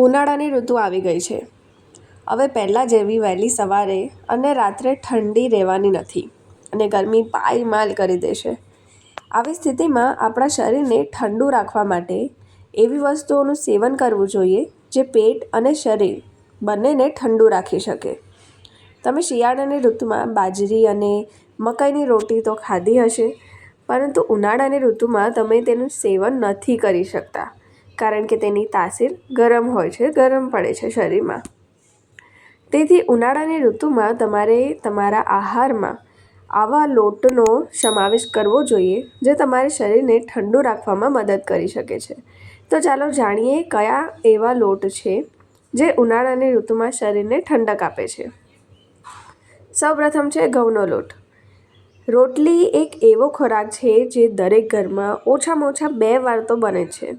ઉનાળાની ઋતુ આવી ગઈ છે. હવે પહેલાં જેવી વહેલી સવારે અને રાત્રે ઠંડી રહેવાની નથી અને ગરમી પાયમાલ કરી દેશે. આવી સ્થિતિમાં આપણા શરીરને ઠંડુ રાખવા માટે એવી વસ્તુઓનું સેવન કરવું જોઈએ જે પેટ અને શરીર બંનેને ઠંડુ રાખી શકે. તમે શિયાળાની ઋતુમાં બાજરી અને મકાઈની રોટી તો ખાધી હશે, પરંતુ ઉનાળાની ઋતુમાં તમે તેનું સેવન નથી કરી શકતા. કારણ કે તેની તાસીર ગરમ હોય છે, ગરમ પડે છે શરીરમાં. તેથી ઉનાળાની ઋતુમાં તમારે તમારા આહારમાં આવા લોટનો સમાવેશ કરવો જોઈએ, જે તમારે શરીરને ઠંડુ રાખવામાં મદદ કરી શકે છે. તો ચાલો જાણીએ કયા એવા લોટ છે, જે ઉનાળાની ઋતુમાં શરીરને ઠંડક આપે છે. સૌપ્રથમ છે ઘઉંનો લોટ. રોટલી એક એવો ખોરાક છે, જે દરેક ઘરમાં ઓછામાં ઓછા બે વાર તો બને છે.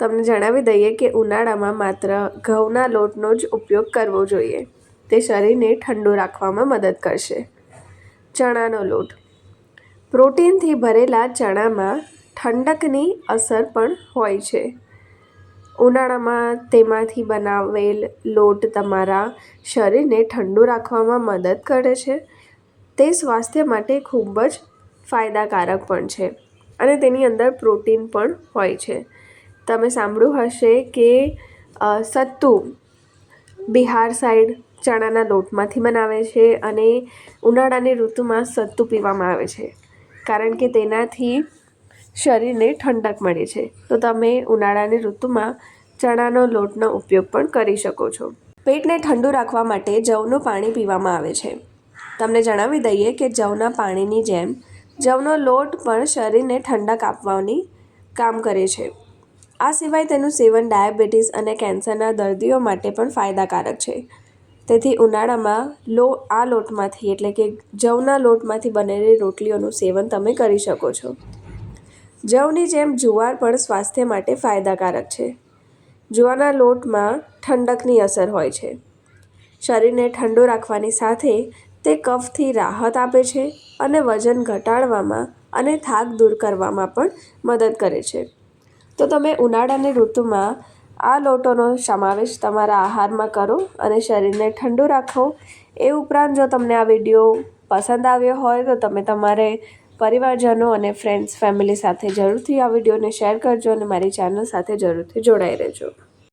તમને જણાવી દઈએ કે ઉનાળામાં માત્ર ઘઉંના લોટનો જ ઉપયોગ કરવો જોઈએ. તે શરીરને ઠંડુ રાખવામાં મદદ કરશે. ચણાનો લોટ. પ્રોટીનથી ભરેલા ચણામાં ઠંડકની અસર પણ હોય છે. ઉનાળામાં તેમાંથી બનાવેલ લોટ તમારા શરીરને ઠંડુ રાખવામાં મદદ કરે છે. તે સ્વાસ્થ્ય માટે ખૂબ જ ફાયદાકારક પણ છે અને તેની અંદર પ્રોટીન પણ હોય છે. તમે સાંભળ્યું હશે કે સત્તુ બિહાર સાઈડ ચણાના લોટમાંથી બનાવે છે અને ઉનાળાની ઋતુમાં સત્તુ પીવામાં આવે છે. કારણ કે તેનાથી શરીરને ઠંડક મળે છે. તો તમે ઉનાળાની ઋતુમાં ચણાનો લોટનો ઉપયોગ પણ કરી શકો છો. પેટને ઠંડુ રાખવા માટે જવનું પાણી પીવામાં આવે છે. તમને જણાવી દઈએ કે જવના પાણીની જેમ જવનો લોટ પણ શરીરને ઠંડક આપવાની કામ કરે છે. આ સિવાય તેનું સેવન ડાયાબિટીસ અને કેન્સરના દર્દીઓ માટે પણ ફાયદાકારક છે. તેથી ઉનાળામાં લો, આ લોટમાંથી, એટલે કે જવના લોટમાંથી બનેલી રોટલીઓનું સેવન તમે કરી શકો છો. જવની જેમ જુવાર પણ સ્વાસ્થ્ય માટે ફાયદાકારક છે. જુવારના લોટમાં ઠંડકની અસર હોય છે. શરીરને ઠંડુ રાખવાની સાથે તે કફથી રાહત આપે છે અને વજન ઘટાડવામાં અને થાક દૂર કરવામાં પણ મદદ કરે છે. તો તમે ઉનાળાની ઋતુમાં આ લોટોનો સમાવેશ તમારા આહારમાં કરો અને શરીરને ઠંડુ રાખો. એ ઉપરાંત જો તમને આ વીડિયો પસંદ આવ્યો હોય તો તમે તમારે પરિવારજનો અને ફ્રેન્ડ્સ ફેમિલી સાથે જરૂરથી આ વિડીયોને શેર કરજો અને મારી ચેનલ સાથે જરૂરથી જોડાઈ રહેજો.